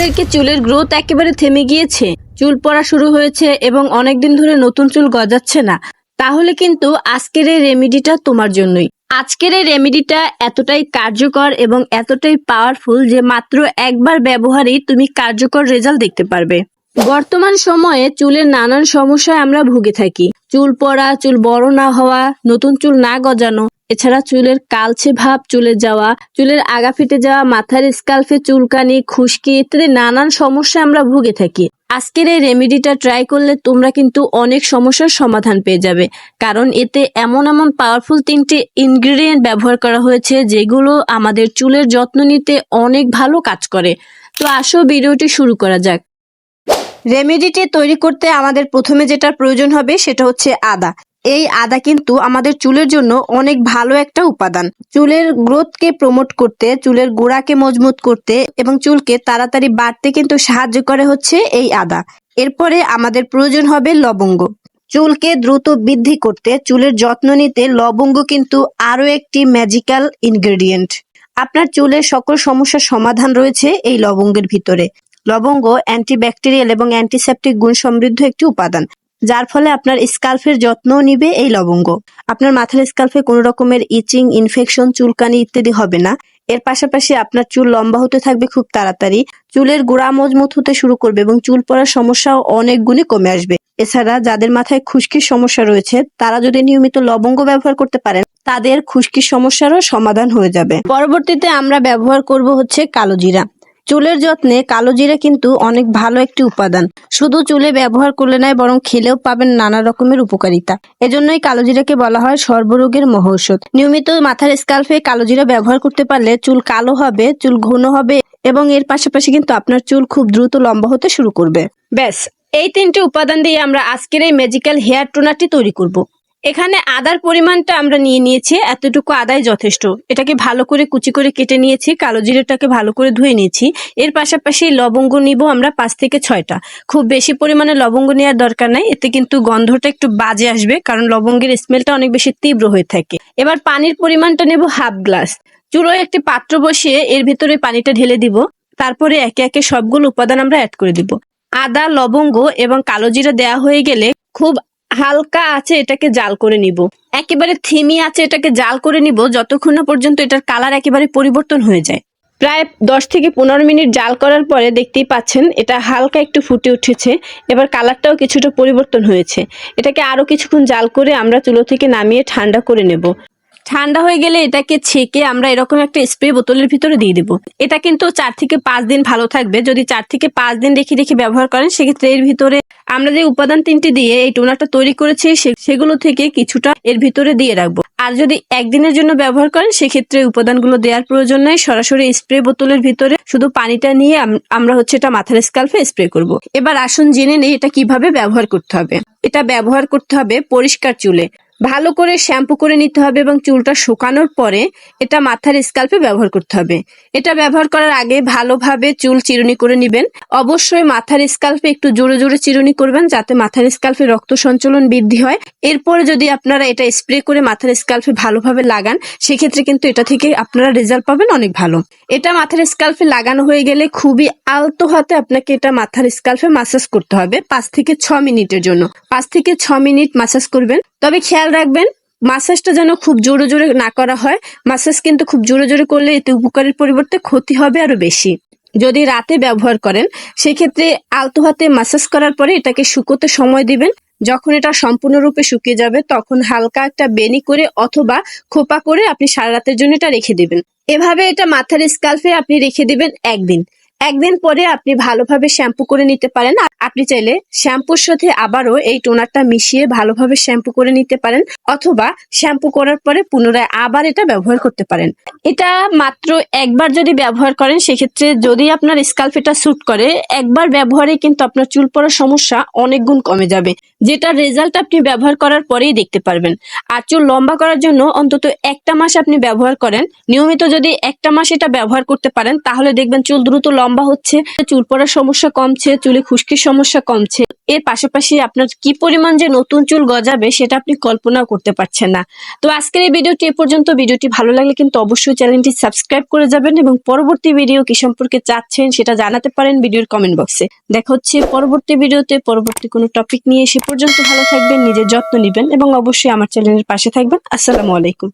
আমাদেরকে চুলের গ্রোথ একেবারে থেমে গিয়েছে। চুল পড়া শুরু হয়েছে এবং অনেকদিন ধরে নতুন চুল গজাচ্ছে না। তাহলে কিন্তু আজকের এই রেমিডিটা তোমার জন্যই। আজকের এই রেমিডিটা এতটাই কার্যকর এবং এতটাই পাওয়ারফুল যে মাত্র একবার ব্যবহারেই তুমি কার্যকর রেজাল্ট দেখতে পারবে। বর্তমান সময়ে চুলের নানান সমস্যায় আমরা ভুগে থাকি। চুল পড়া, চুল বড় না হওয়া, নতুন চুল না গজানো, এছাড়া চুলের কালচে ভাব চুলে যাওয়া, চুলের আগা ফেটে যাওয়া, মাথার স্কাল্পে চুলকানি, খুশকি ইত্যাদি নানান সমস্যা আমরা ভুগে থাকি। আজকের এই রেমেডিটা ট্রাই করলে তোমরা কিন্তু অনেক সমস্যার সমাধান পেয়ে যাবে। কারণ এতে এমন এমন পাওয়ারফুল তিনটি ইনগ্রেডিয়েন্ট ব্যবহার করা হয়েছে যেগুলো আমাদের চুলের যত্ন নিতে অনেক ভালো কাজ করে। তো আসো ভিডিওটি শুরু করা যাক। রেমেডিটি তৈরি করতে আমাদের প্রথমে যেটা প্রয়োজন হবে সেটা হচ্ছে আদা। এই আদা কিন্তু আমাদের চুলের জন্য অনেক ভালো একটা উপাদান। চুলের গ্রোথকে প্রমোট করতে, চুলের গোড়াকে মজবুত করতে এবং চুলকে তাড়াতাড়ি বাড়তে কিন্তু সাহায্য করে হচ্ছে এই আদা। এরপরে আমাদের প্রয়োজন হবে লবঙ্গ। চুলকে দ্রুত বৃদ্ধি করতে, চুলের যত্ন নিতে লবঙ্গ কিন্তু আরও একটি ম্যাজিক্যাল ইনগ্রেডিয়েন্ট আপনার চুলের সকল সমস্যার সমাধান রয়েছে এই লবঙ্গের ভিতরে। লবঙ্গ অ্যান্টিব্যাকটেরিয়াল এবং অ্যান্টিসেপটিক গুণ সমৃদ্ধ একটি উপাদান, যার ফলে আপনার স্কাল্পের যত্নও নিবে এই লবঙ্গ। আপনার মাথার স্কাল্পে কোনো রকমের ইচিং ইনফেকশন চুলকানি ইত্যাদি হবে না। এর পাশাপাশি আপনার চুল লম্বা হতে থাকবে খুব তাড়াতাড়ি। চুলের গোড়া মজবুত হতে শুরু করবে এবং চুল পড়ার সমস্যাও অনেক গুণে কমে আসবে। এছাড়া যাদের মাথায় খুশকির সমস্যা রয়েছে, তারা যদি নিয়মিত লবঙ্গ ব্যবহার করতে পারেন, তাদের খুশকির সমস্যারও সমাধান হয়ে যাবে। পরবর্তীতে আমরা ব্যবহার করব হচ্ছে কালো জিরা চুলের যত্নে কালো জিরা কিন্তু অনেক ভালো একটি উপাদান। শুধু চুলে ব্যবহার করলে নয়, বরং খেলেও পাবেন নানা রকমের উপকারিতা। এজন্যই কালো জিরাকে বলা হয় সর্বরোগের মহৌষধ। নিয়মিত মাথার স্কাল্পে কালো জিরা ব্যবহার করতে পারলে চুল কালো হবে, চুল ঘন হবে এবং এর পাশাপাশি কিন্তু আপনার চুল খুব দ্রুত লম্বা হতে শুরু করবে। ব্যাস, এই তিনটি উপাদান দিয়ে আমরা আজকের এই ম্যাজিক্যাল হেয়ার টোনারটি তৈরি করব। এখানে আদার পরিমাণটা আমরা নিয়ে নিয়েছি, এতটুকু আদায় যথেষ্ট। এটাকে ভালো করে কুচি করে কেটে নিয়েছি, কালো জিরেটাকে ভালো করে ধুয়ে নিয়েছি। এর পাশাপাশি লবঙ্গ নিব আমরা পাঁচ থেকে ছয়টা। খুব বেশি পরিমাণে লবঙ্গ নেওয়ার দরকার নাই, এতে কিন্তু গন্ধটা একটু বাজে আসবে, কারণ লবঙ্গের স্মেলটা অনেক বেশি তীব্র হয়ে থাকে। এবার পানির পরিমাণটা নেব হাফ গ্লাস। চুলোয় একটি পাত্র বসিয়ে এর ভিতরে পানিটা ঢেলে দিব। তারপরে একে একে সবগুলো উপাদান আমরা অ্যাড করে দিব। আদা, লবঙ্গ এবং কালো জিরা দেওয়া হয়ে গেলে খুব হালকা আছে, এটাকে জাল করে নিব। একেবারে থিমি আছে, এটাকে জাল করে নিব, যতক্ষণ না পর্যন্ত এটার কালার একেবারে পরিবর্তন হয়ে যায়। প্রায় দশ থেকে পনেরো মিনিট জাল করার পরে দেখতেই পাচ্ছেন, এটা হালকা একটু ফুটে উঠেছে। এবার কালারটাও কিছুটা পরিবর্তন হয়েছে। এটাকে আরও কিছুক্ষণ জাল করে আমরা চুলো থেকে নামিয়ে ঠান্ডা করে নেব। ঠান্ডা হয়ে গেলে এটাকে ছেঁকে আমরা এরকম একটা স্প্রে বোতলের ভিতরে দিয়ে দেবো। এটা কিন্তু চার থেকে পাঁচ দিন ভালো থাকবে। যদি চার থেকে পাঁচ দিন রেখে রেখে ব্যবহার করেন, সেক্ষেত্রে এর ভিতরে আমরা যে উপাদান তিনটি দিয়ে এই টোনারটা তৈরি করেছি সেগুলো থেকে কিছুটা এর ভিতরে দিয়ে রাখব। আর যদি একদিনের জন্য ব্যবহার করেন, সেক্ষেত্রে উপাদানগুলো দেওয়ার প্রয়োজন নাই। সরাসরি স্প্রে বোতলের ভিতরে শুধু পানিটা নিয়ে আম- আমরা হচ্ছে এটা মাথার স্কাল্পে স্প্রে করব। এবার আসুন জেনে নেই এটা কীভাবে ব্যবহার করতে হবে। এটা ব্যবহার করতে হবে পরিষ্কার চুলে। ভালো করে শ্যাম্পু করে নিতে হবে এবং চুলটা শুকানোর পরে এটা মাথার স্কাল্পে ব্যবহার করতে হবে। এটা ব্যবহার করার আগে ভালোভাবে চুল চিরুনি করে নেবেন। অবশ্যই মাথার স্কাল্পে একটু জোরে জোরে চিরুনি করবেন যাতে মাথার স্কাল্পে রক্ত সঞ্চালন বৃদ্ধি হয়। এরপরে যদি আপনারা এটা স্প্রে করে মাথার স্কাল্পে ভালোভাবে লাগান, সেক্ষেত্রে কিন্তু এটা থেকে আপনারা রেজাল্ট পাবেন অনেক ভালো। এটা মাথার স্কাল্পে লাগানো হয়ে গেলে খুবই আলতো হাতে আপনাকে এটা মাথার স্কাল্পে মাসাজ করতে হবে পাঁচ থেকে ছ মিনিটের জন্য। পাঁচ থেকে ছ মিনিট মাসাজ করবেন। তবে খেয়াল রাখবেন, মাসাজটা যেন খুব জোরে জোরে না করা হয়। মাসাজ কিন্তু খুব জোরে জোরে করলে এতে উপকারের পরিবর্তে ক্ষতি হবে আরও বেশি। যদি রাতে ব্যবহার করেন, সেক্ষেত্রে আলতো হাতে মাসাজ করার পরে এটাকে শুকোতে সময় দিবেন। যখন এটা সম্পূর্ণরূপে শুকিয়ে যাবে, তখন হালকা একটা বেনি করে অথবা খোপা করে আপনি সারা রাতের জন্য এটা রেখে দিবেন। এভাবে এটা মাথার স্কাল্পে আপনি রেখে দিবেন একদিন। একদিন পরে আপনি ভালোভাবে শ্যাম্পু করে নিতে পারেন। আপনি চাইলে শ্যাম্পুর সাথে আবারও এই টোনারটা মিশিয়ে ভালোভাবে শ্যাম্পু করে নিতে পারেন অথবা শ্যাম্পু করার পরে পুনরায় আবার এটা ব্যবহার করতে পারেন। এটা মাত্র একবার যদি ব্যবহার করেন, সেক্ষেত্রে যদি আপনার স্কাল্প এটা স্যুট করে, একবার ব্যবহারে কিন্তু আপনার চুল পড়ার সমস্যা অনেক গুণ কমে যাবে। যেটা রেজাল্ট আপনি ব্যবহার করার পরেই দেখতে পারবেন। আর চুল লম্বা করার জন্য অন্তত একটা মাস আপনি ব্যবহার করেন। নিয়মিত যদি একটা মাস এটা ব্যবহার করতে পারেন, তাহলে দেখবেন চুল দ্রুত লম্বা লম্বা হচ্ছে, চুল পড়ার সমস্যা কমছে, চুলে খুশকির সমস্যা কমছে। এর পাশাপাশি আপনার কি পরিমাণ যে নতুন চুল গজাবে সেটা আপনি কল্পনাও করতে পারছেন না। তো আজকের এই ভিডিওটি এ পর্যন্ত। ভিডিওটি ভালো লাগলে কিন্তু অবশ্যই চ্যানেলটি সাবস্ক্রাইব করে যাবেন এবং পরবর্তী ভিডিও কি সম্পর্কে চাচ্ছেন সেটা জানাতে পারেন ভিডিওর কমেন্ট বক্সে। দেখা হচ্ছে পরবর্তী ভিডিওতে। পরবর্তী কোনো টপিক নিয়ে সে পর্যন্ত ভালো থাকবেন, নিজের যত্ন নেবেন এবং অবশ্যই আমার চ্যানেলের পাশে থাকবেন। আসসালামু আলাইকুম।